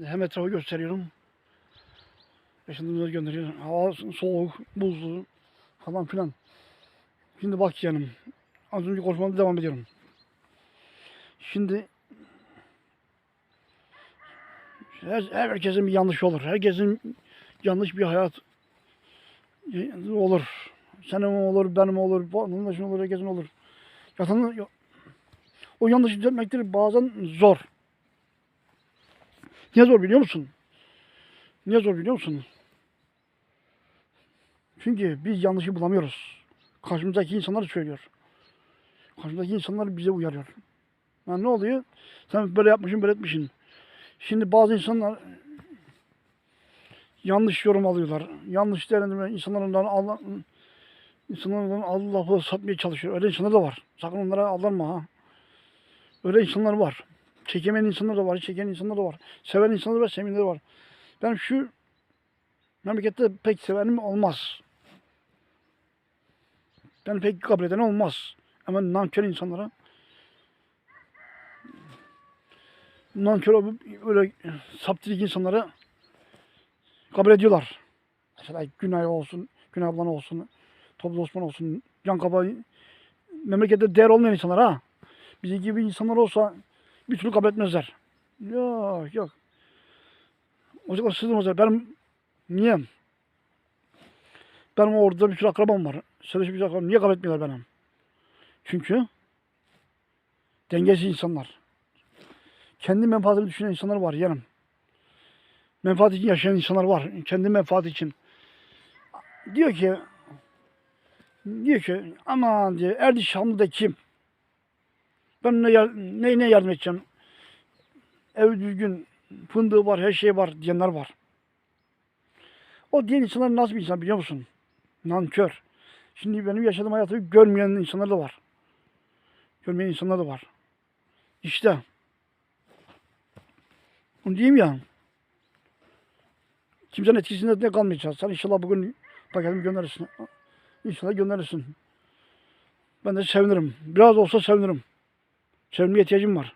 Hem etrafı gösteriyorum. Yaşadığımızı gönderiyorum. Hava soğuk, buzlu falan filan. Şimdi bak canım. Az önce konuşmama devam ediyorum. Şimdi her, herkesin bir yanlış olur. Herkesin yanlış bir hayat olur. Senin olur, benim olur, vatandaşın olur, herkesin olur. Yatan, o yanlışı düzeltmektir bazen zor. Niye zor biliyor musun? Niye zor biliyor musun? Çünkü biz yanlışı bulamıyoruz. Karşımızdaki insanlar söylüyor. Karşımızdaki insanlar bize uyarıyor. Yani ne oluyor? Sen böyle yapmışsın, böyle etmişsin. Şimdi bazı insanlar yanlış yorum alıyorlar. Yanlış değerlendirme insanlardan Allah insanlardan Allah'ı satmaya çalışıyor. Öyle insanlar da var. Sakın onlara aldanma ha. Öyle insanlar var. Çekemeyen insanlar da var, çeken insanlar da var. Seven insanlar da var, sevmeyenler de var. Ben şu memlekette pek sevenim olmaz. Ben pek kabul eden olmaz. Ama nankör insanlara nankör olup öyle saptirik insanlara kabul ediyorlar. Mesela Günay olsun, Günay ablan olsun, Toplu Osman olsun, Can Kaba memlekette değer olmayan insanlar ha. Bizim gibi insanlar olsa bir türlü kabul etmezler. Yok yok. Ocaklar sızmazlar. Benim niye? Benim orada bir sürü akrabam var. Bir sürü akrabam. Niye kabul etmiyorlar benim? Çünkü dengesiz insanlar. Kendi menfaatini düşünen insanlar var yanım. Menfaat için yaşayan insanlar var. Kendi menfaat için. Diyor ki diyor ki aman diyor Erdi Şamlı'da kim? Ben ne, yar- neyine yardım edeceğim? Ev düzgün, fındığı var, her şey var diyenler var. O diyen insanlar nasıl bir insan biliyor musun? Nankör. Şimdi benim yaşadığım hayatı görmeyen insanlar da var. Görmeyen insanlar da var. İşte. Onu diyeyim ya. Kimsenin etkisinde ne kalmayacağız. Sen inşallah bugün paketimi gönderirsin. İnşallah gönderirsin. Ben de sevinirim. Biraz olsa sevinirim. Sevmeye ihtiyacım var.